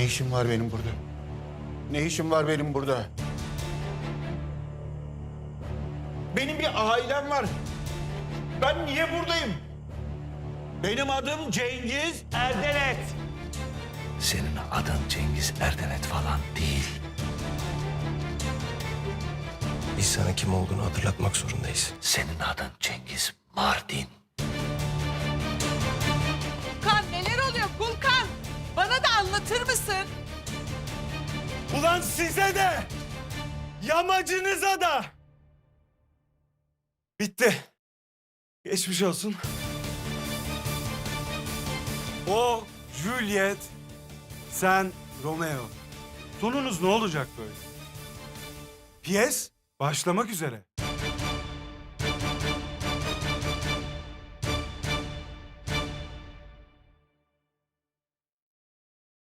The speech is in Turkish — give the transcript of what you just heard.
Ne işim var benim burada? Ne işim var benim burada? Benim bir ailem var. Ben niye buradayım? Benim adım Cengiz Erdenet. Senin adın Cengiz Erdenet falan değil. Biz sana kim olduğunu hatırlatmak zorundayız. Senin adın Cengiz Mardin. Anlatır mısın? Ulan size de! Yamacınıza da! Bitti. Geçmiş olsun. O Juliet, sen Romeo. Sonunuz ne olacak böyle? Piyes başlamak üzere.